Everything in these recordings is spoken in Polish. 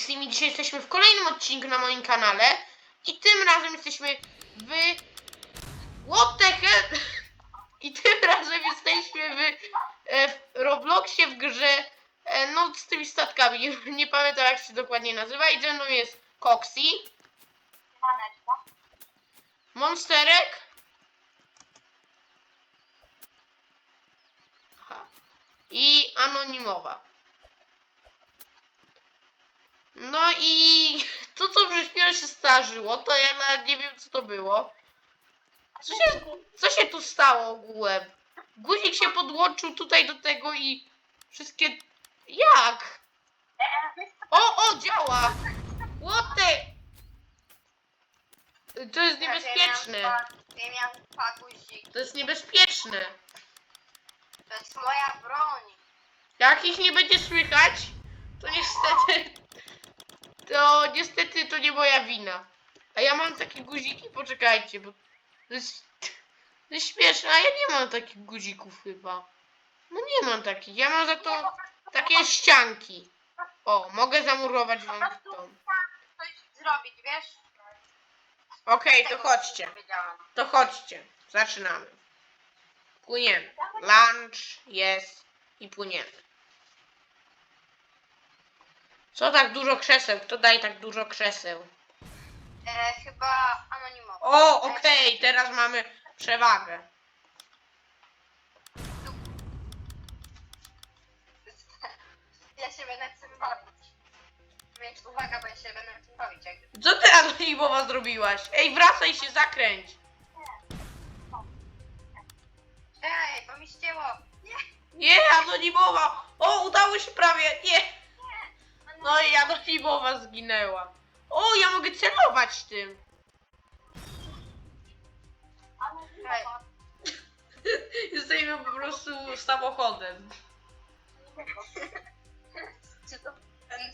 Pixim i dzisiaj jesteśmy w kolejnym odcinku na moim kanale i tym razem jesteśmy w What the hell? I tym razem jesteśmy w, e, w Robloxie w grze e, no z tymi statkami, nie, pamiętam jak się dokładnie nazywa i ze mną jest Coxy. Monsterek i Anonimowa. No i to co przez chwilę się zdarzyło, to ja nawet nie wiem co to było. Co się, co się tu stało ogółem? Guzik się podłączył tutaj do tego i wszystkie... Jak? O, o, działa! What the... To jest niebezpieczne. To jest niebezpieczne. To jest moja broń. Jak ich nie będzie słychać, to niestety... To niestety to nie moja wina. A ja mam takie guziki, poczekajcie, bo to jest, to jest śmieszne, a ja nie mam takich guzików chyba. No nie mam takich, ja mam za to takie ścianki. O, mogę zamurować wam dom. Coś zrobić, wiesz? Okej, to Tego chodźcie. nie wiedziałam. To chodźcie, zaczynamy. Płyniemy. Lunch jest i płyniemy. Co tak dużo krzeseł? Kto daje tak dużo krzeseł? E, chyba anonimowo. O, okej, teraz mamy przewagę. Ja się będę tym bawić. Więc uwaga, bo ja się będę tym bawić. Jak... Co ty anonimowa zrobiłaś? Ej, wracaj się, zakręć. Ej, bo mi ścięło. Nie, Nie, anonimowa. O, udało się prawie. Nie. No i anonimowa zginęła. O, ja mogę celować tym. Jesteśmy po prostu samochodem. to,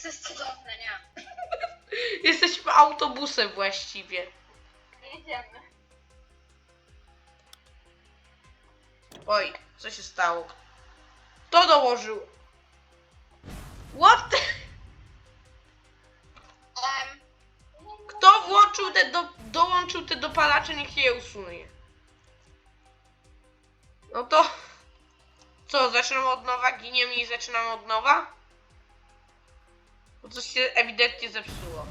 to jest cudowne, nie? Jesteśmy autobusem właściwie. Jedziemy. Oj, co się stało? Kto dołożył? Dołączył te dopalacze, niech je usunie. No to... Co, zaczynamy od nowa, giniemy i zaczynamy od nowa? Bo coś się ewidentnie zepsuło.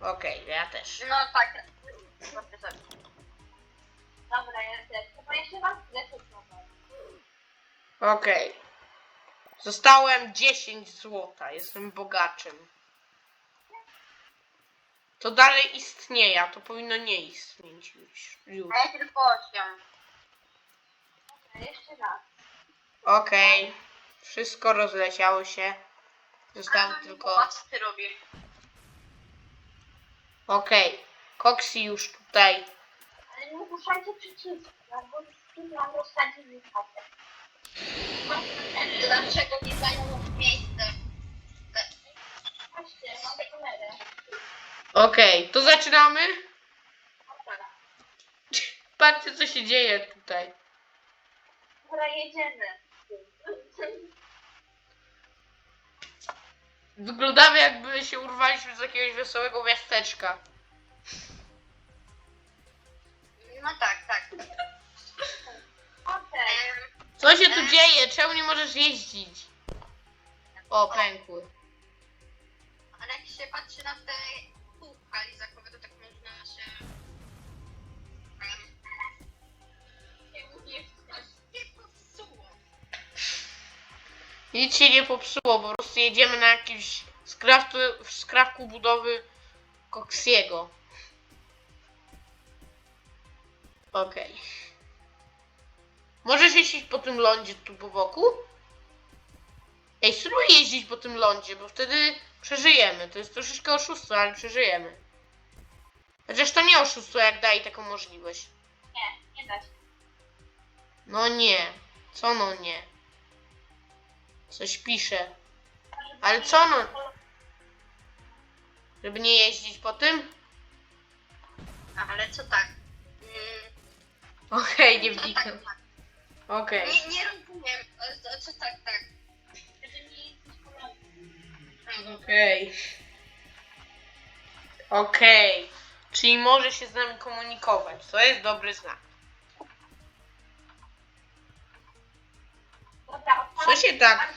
Okej, ja też. no tak. Dobra, ja też. Chyba jeszcze raz lecę Okej. Zostałem 10 złota, jestem bogaczem. To dalej istnieje, a to powinno nie istnieć już. już. A ja tylko osiem. Dobra, jeszcze raz. Okej. Wszystko rozleciało się. Zostało tylko... Co ty robisz? Okej. Koksi już tutaj. Ale nie ruszajcie przycisku, bo tu mam rozsadzić chatę. Dlaczego nie zajął miejsce? Patrzcie, mam kamerę. Okej, to zaczynamy. Patrzcie co się dzieje tutaj. Dobra, jedziemy. Wyglądamy jakby się urwaliśmy z jakiegoś wesołego miasteczka. No tak, tak. Okej. Co się tu dzieje? Czemu nie możesz jeździć? O, pękły. Ale jak się patrzy na te kółka lizakowe, to tak można się... Nie, popsuło. Nic się nie popsuło, po prostu jedziemy na jakimś skrawku, skrawku budowy Coxiego. Okej. Możesz jeździć po tym lądzie tu po boku? Ej, spróbuj jeździć po tym lądzie, bo wtedy przeżyjemy. To jest troszeczkę oszustwo, ale przeżyjemy. Chociaż to nie oszustwo, jak daje taką możliwość. Nie, nie da się. No nie. Co no nie? Coś pisze. Ale co no? Żeby nie jeździć po tym? Ale co tak? Mm, Okej, nie co tak, wnikam. tak? Okej. Nie, nie rozumiem. Ale co- Co tak, tak? Że nie jesteś po prostu. Okej. Okej. Czyli może się z nami komunikować. To jest dobry znak. Co się tak...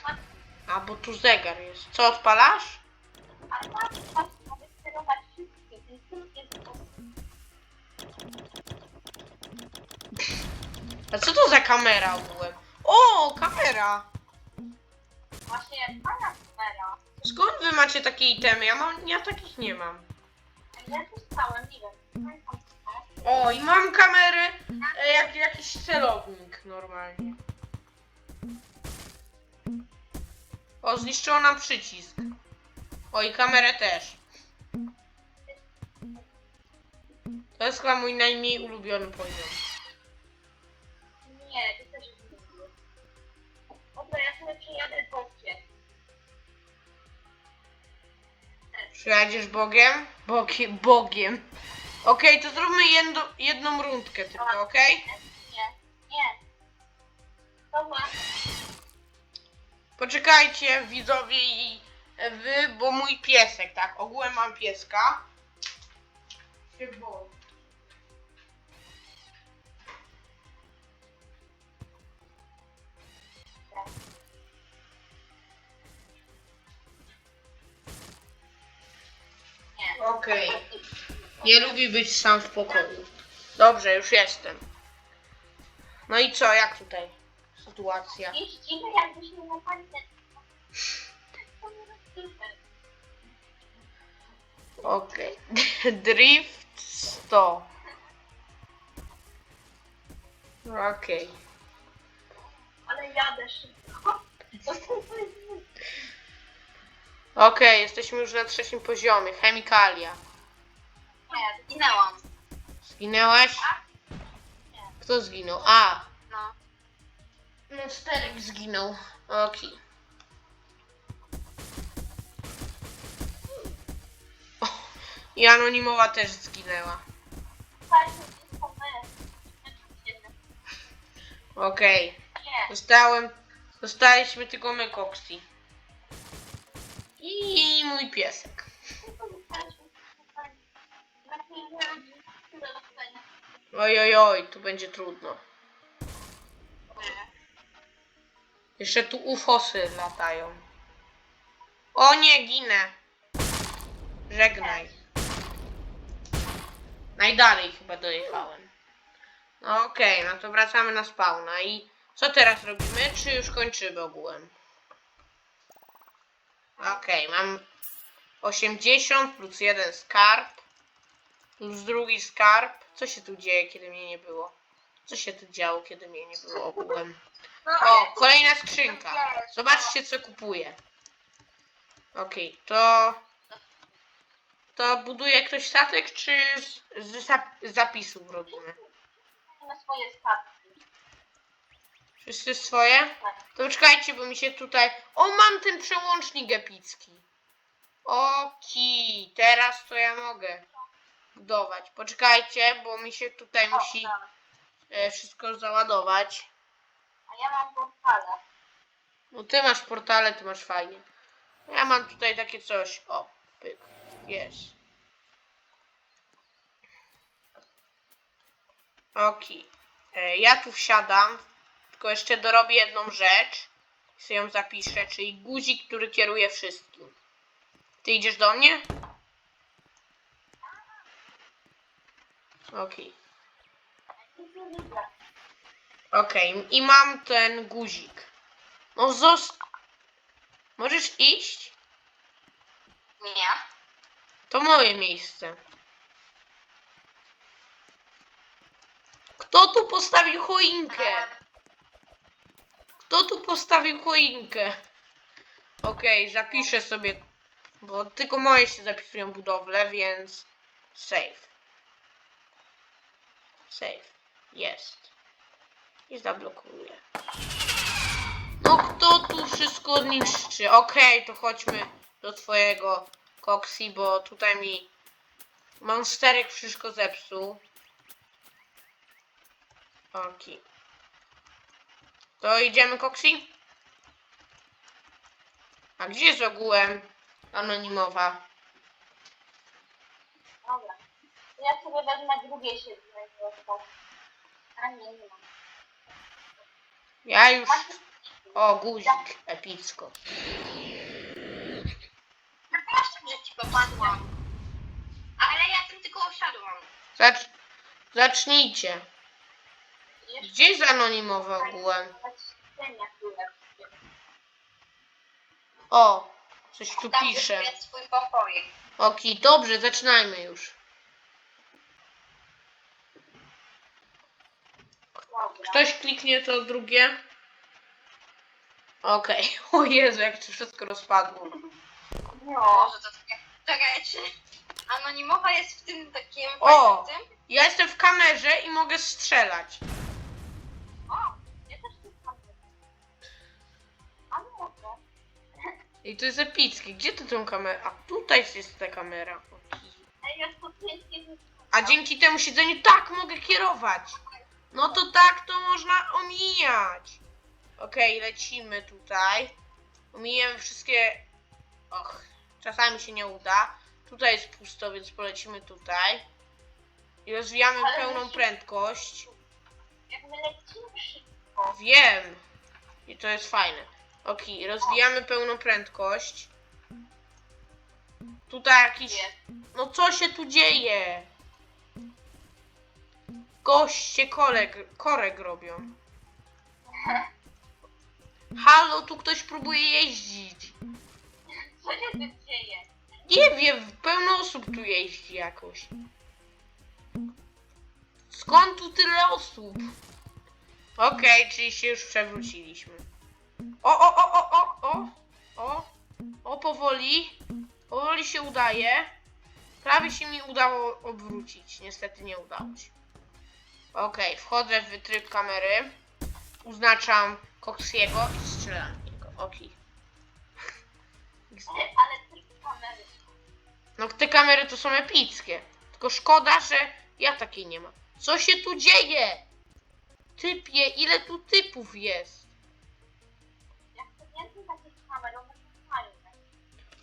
A, bo tu zegar jest. Co odpalasz? A co to za kamera ogółem? O, kamera! właśnie kamera. Skąd wy macie takie itemy? Ja, mam, ja takich nie mam. Ja tu stałem, nie wiem. O, i mam kamerę e, jak jakiś celownik normalnie. O, zniszczono nam przycisk. O, i kamerę też. To jest chyba mój najmniej ulubiony poziom. Nie, to też jest lubię. Dobra, ja sobie przyjadę bokiem. Przyjadziesz Bogiem? Bogiem, Bogiem. Okej, to zróbmy jedno, jedną rundkę tylko, okej? Nie, nie. Dobra, Poczekajcie, widzowie i wy, bo mój piesek, tak, ogółem mam pieska. Się boję. Okej. Nie lubi być sam w pokoju. Dobrze, już jestem. No i co, jak tutaj sytuacja? Jeździmy jakbyśmy na pańce. Okej. Drift 100. Okej. Ale jadę szybko. Okej, jesteśmy już na trzecim poziomie. Chemikalia. Nie, zginęłam. Zginęłaś? Kto zginął? A! No. No, Sterek zginął. Okej. O, I anonimowa też zginęła. My. Okej. Nie. Zostałem. Zostaliśmy tylko my, Coxy. I mój piesek. Oj, oj, oj, tu będzie trudno. Jeszcze tu ufosy latają. O nie, ginę. Żegnaj. Najdalej chyba dojechałem. No okej, no to wracamy na spawna i co teraz robimy? Czy już kończymy ogółem? Okej, mam 80 plus jeden skarb plus drugi skarb. Co się tu dzieje, kiedy mnie nie było? Co się tu działo, kiedy mnie nie było ogółem? O, kolejna skrzynka. Zobaczcie, co kupuję. Okej, to... To buduje ktoś statek, czy z, z zap- zapisów robimy? Na swoje statki. Wszyscy swoje? To czekajcie, bo mi się tutaj... O, mam ten przełącznik epicki. Oki, teraz to ja mogę budować. Poczekajcie, bo mi się tutaj musi e, wszystko załadować. A ja mam portale. No ty masz portale, ty masz fajnie. Ja mam tutaj takie coś. O, pyk. Jest. Okej. E, Ja tu wsiadam. Tylko jeszcze dorobię jedną rzecz. Sobie ją zapiszę, czyli guzik, który kieruje wszystkim. Ty idziesz do mnie? Okej. Widzę. Okej, i mam ten guzik. No zos... Możesz iść? Nie. To moje miejsce. Kto tu postawił choinkę? Kto tu postawił choinkę? Okej, zapiszę sobie, bo tylko moje się zapisują budowle, więc save. Save. Jest. I zablokuję. No kto tu wszystko niszczy? Okej, to chodźmy do twojego Coxy, bo tutaj mi monsterek wszystko zepsuł. Okej. To idziemy Coxy? A gdzie jest ogółem anonimowa. Dobra. Ja sobie wezmę drugie siedzenie. A nie, nie mam. Ja już... O, guzik, epicko. Przepraszam, że ci popadłam. Ale ja tym tylko osiadłam. Zacz... Zacznijcie. Gdzie jest anonimowe ogółem? O, coś tu Tam pisze. jest swój dobrze, zaczynajmy już. Dobra. Ktoś kliknie to drugie. Okej, o Jezu, jak to wszystko rozpadło. No. Może to takie... Czekajcie. Anonimowa jest w tym takim... O! Tym? Ja jestem w kamerze i mogę strzelać. I to jest epickie. Gdzie ty tą kamerę? A tutaj jest ta kamera. Ej, ja A dzięki temu siedzeniu tak mogę kierować. No to tak to można omijać. Okej, lecimy tutaj. Omijemy wszystkie. Och, czasami się nie uda. Tutaj jest pusto, więc polecimy tutaj. I rozwijamy Ale pełną musimy- prędkość. Jak my lecimy szybko. Wiem. I to jest fajne. Okej, rozwijamy pełną prędkość. Tutaj jakiś. No co się tu dzieje? Goście korek, korek robią. Halo, tu ktoś próbuje jeździć. Co się tu dzieje? Nie wiem, pełno osób tu jeździ jakoś. Skąd tu tyle osób? Okej, czyli się już przewróciliśmy. O, o, o, o, o, o, o, o, powoli, powoli się udaje. Prawie się mi udało obrócić, niestety nie udało się. Okej, wchodzę w tryb kamery, oznaczam Coxiego i strzelam niego, okej. Ale tylko kamery. No te kamery to są epickie. Tylko szkoda, że ja takiej nie mam. Co się tu dzieje? Typie, ile tu typów jest?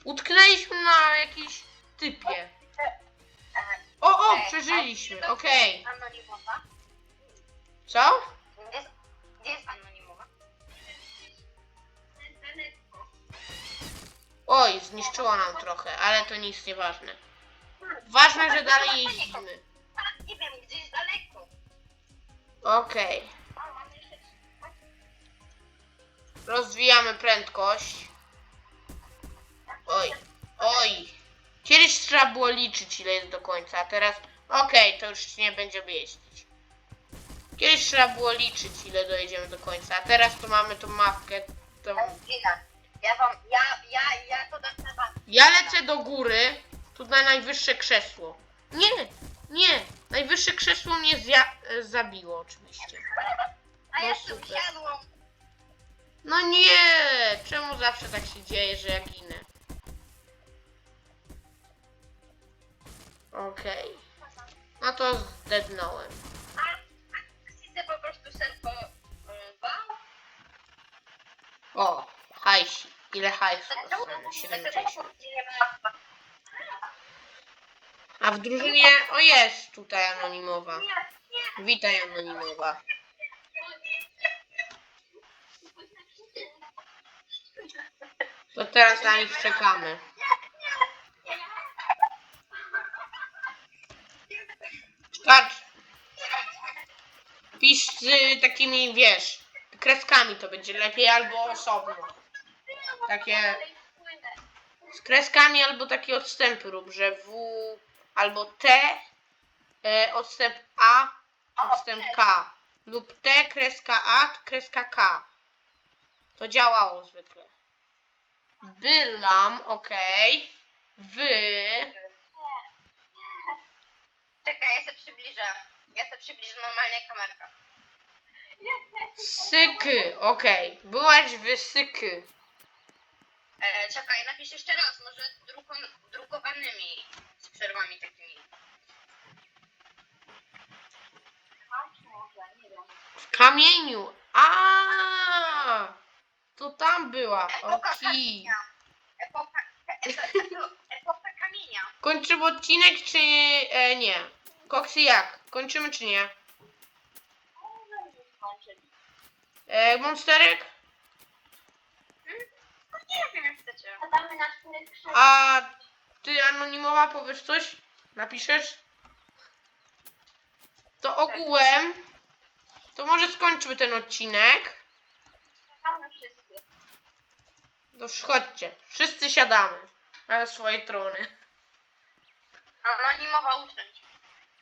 Utknęliśmy na jakiś typie. E, O, o, Ej, przeżyliśmy, okej. gdzie jest Anonimowa? Co? Gdzie jest, gdzie jest anonimowa? Daleko. Oj, zniszczyło nam trochę, ale to nic nieważne. Ważne, że dalej jeździmy. A, nie wiem, gdzie jest daleko. Okej. Rozwijamy prędkość. Kiedyś trzeba było liczyć ile jest do końca, a teraz okej, to już nie będziemy jeździć. Kiedyś trzeba było liczyć ile dojedziemy do końca, a teraz to mamy tą mapkę. Tą... Ja wam, ja, ja, ja to was. Ja lecę do góry, tu na najwyższe krzesło. Nie, nie, najwyższe krzesło mnie zja- e, zabiło oczywiście. A ja No tu super. wsiadłam. No nie, czemu zawsze tak się dzieje, że ja ginę? Okej. No to zdednąłem. A, chcę po prostu serwo um, bał. O, hajsi. Ile Dlaczego dostanę? dlaczego 70. nie ma? A w drużynie, o jest tutaj anonimowa. Witaj anonimowa. To teraz na nich czekamy. Patrz. Pisz z takimi, wiesz, kreskami to będzie lepiej albo osobno. Takie z kreskami albo takie odstępy rób, że W albo T, e, odstęp A, odstęp K lub T, kreska A, kreska K. To działało zwykle. Bylam, okej. Wy, Czekaj, ja się przybliżę. Ja się przybliżę normalnie kamerka. syky, okej. Byłaś w syky. E, czekaj, napisz jeszcze raz, może druko, drukowanymi z przerwami takimi. W kamieniu. A, To tam była. Epoka Okej. kamienia. Epoka, epoka Kończymy odcinek, czy e, nie? Koksy jak? Kończymy, czy nie? Skończyć. E, monsterek? No nie wiem, jak chcecie. A ty anonimowa powiesz coś? Napiszesz? To ogółem, to może skończmy ten odcinek. Gadamy wszyscy. To już chodźcie, wszyscy siadamy na swoje trony. Anonimowa uczęć.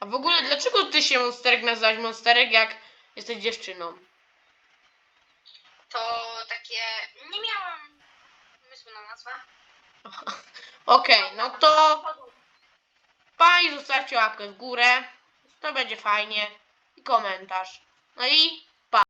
A w ogóle dlaczego ty się monsterek nazywałeś monsterek, jak jesteś dziewczyną? To takie... Nie miałam pomysłu na nazwę. Okej, no to pani zostawcie łapkę w górę, to będzie fajnie i komentarz. No i